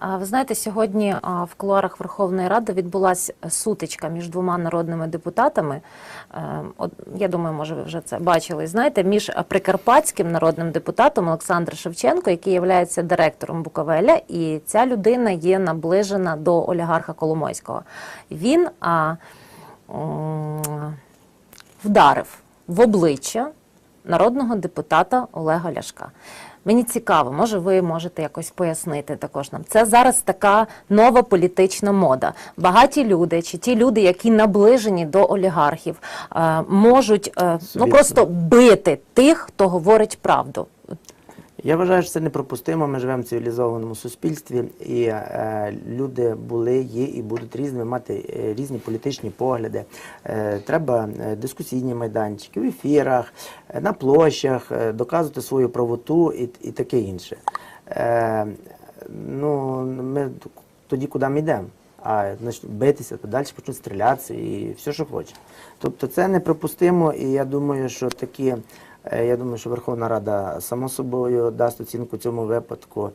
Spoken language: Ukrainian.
Ви знаєте, сьогодні в кулуарах Верховної Ради відбулася сутичка між двома народними депутатами. Е, Я думаю, може, ви вже це бачили. Знаєте, між прикарпатським народним депутатом Олександром Шевченко, який є директором Буковеля, і ця людина є наближена до олігарха Коломойського. Він вдарив в обличчя народного депутата Олега Ляшка. Мені цікаво, може, ви можете якось пояснити також нам. Це зараз така нова політична мода. Багаті люди, чи ті люди, які наближені до олігархів, е, можуть е, ну просто бити тих, хто говорить правду. Я вважаю, що це непропустимо. Ми живемо в цивілізованому суспільстві, і е, люди були, є і будуть різними, мати е, різні політичні погляди. Е, треба е, дискусійні майданчики в ефірах, е, на площах, е, доказувати свою правоту і, і таке інше. Е, ну, ми тоді куди ми йдемо? А значить, битися, то далі почнуть стрілятися і все, що хоче. Тобто це неприпустимо, і я думаю, що такі, я думаю, що Верховна Рада само собою дасть оцінку цьому випадку.